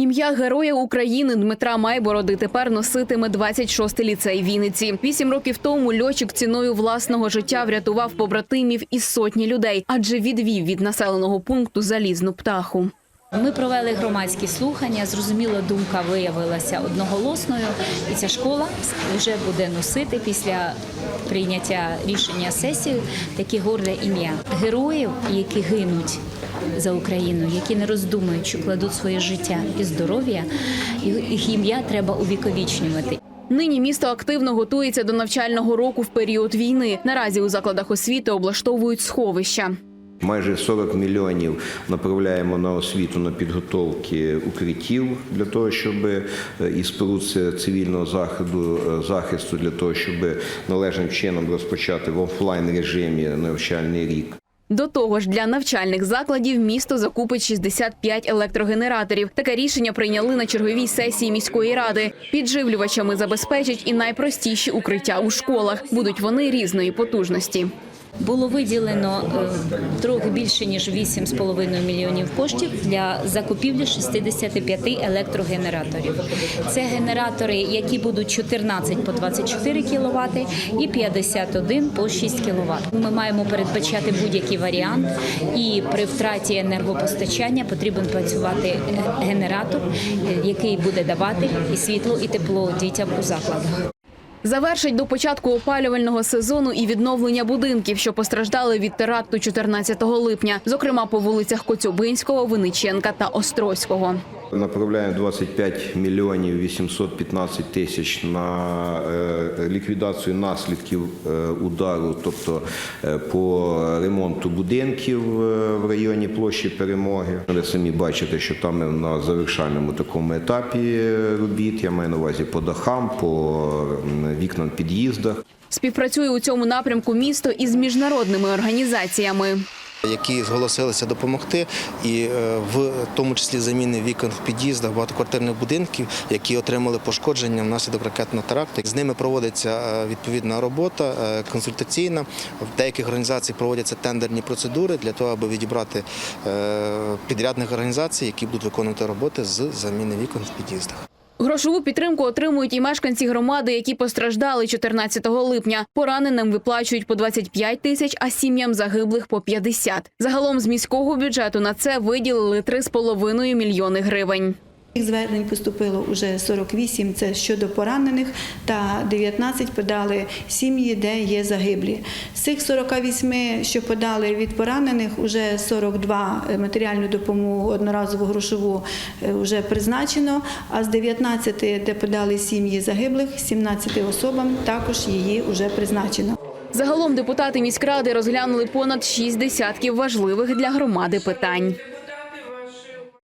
Ім'я Героя України Дмитра Майбороди тепер носитиме 26-й ліцей Вінниці. Вісім років тому льотчик ціною власного життя врятував побратимів із сотні людей, адже відвів від населеного пункту залізну птаху. Ми провели громадські слухання. Зрозуміло, думка виявилася одноголосною, і ця школа вже буде носити після прийняття рішення сесії таке горде ім'я героїв, які гинуть за Україну, які не роздумуючи кладуть своє життя і здоров'я. Їх ім'я треба увіковічнювати. Нині місто активно готується до навчального року в період війни. Наразі у закладах освіти облаштовують сховища. Майже 40 мільйонів направляємо на освіту на підготовки укриттів для того, щоб е, і споруд цивільного заходу е, захисту для того, щоб належним чином розпочати в офлайн режимі навчальний рік. До того ж, для навчальних закладів місто закупить 65 електрогенераторів. Таке рішення прийняли на черговій сесії міської ради. Підживлювачами забезпечать і найпростіші укриття у школах. Будуть вони різної потужності. Було виділено е, трохи більше ніж 8,5 мільйонів коштів для закупівлі 65 електрогенераторів. Це генератори, які будуть 14 по 24 кВт і 51 по 6 кВт. Ми маємо передбачати будь-який варіант, і при втраті енергопостачання потрібен працювати генератор, який буде давати і світло, і тепло дітям у закладах. Завершить до початку опалювального сезону і відновлення будинків, що постраждали від теракту 14 липня, зокрема по вулицях Коцюбинського, Виниченка та Острозького. Направляємо 25 мільйонів 815 тисяч на е, ліквідацію наслідків е, удару, тобто е, по ремонту будинків в районі площі Перемоги. Ви самі бачите, що там на завершальному такому етапі робіт. Я маю на увазі по дахам, по вікнам під'їздах. Співпрацює у цьому напрямку місто із міжнародними організаціями. Які зголосилися допомогти, і е, в тому числі заміни вікон в під'їздах багатоквартирних будинків, які отримали пошкодження внаслідок ракетного теракту. З ними проводиться е, відповідна робота е, консультаційна. В деяких організацій проводяться тендерні процедури для того, аби відібрати підрядних організацій, які будуть виконувати роботи з заміни вікон в під'їздах. Грошову підтримку отримують і мешканці громади, які постраждали 14 липня. Пораненим виплачують по 25 тисяч, а сім'ям загиблих по 50. Загалом з міського бюджету на це виділили 3,5 мільйони гривень. Звернень поступило вже 48, це щодо поранених, та 19 подали сім'ї, де є загиблі. З цих 48, що подали від поранених, вже 42 матеріальну допомогу одноразову грошову е, вже призначено, а з 19, де подали сім'ї загиблих, 17 особам також її вже призначено. Загалом депутати міськради розглянули понад 6 десятків важливих для громади питань.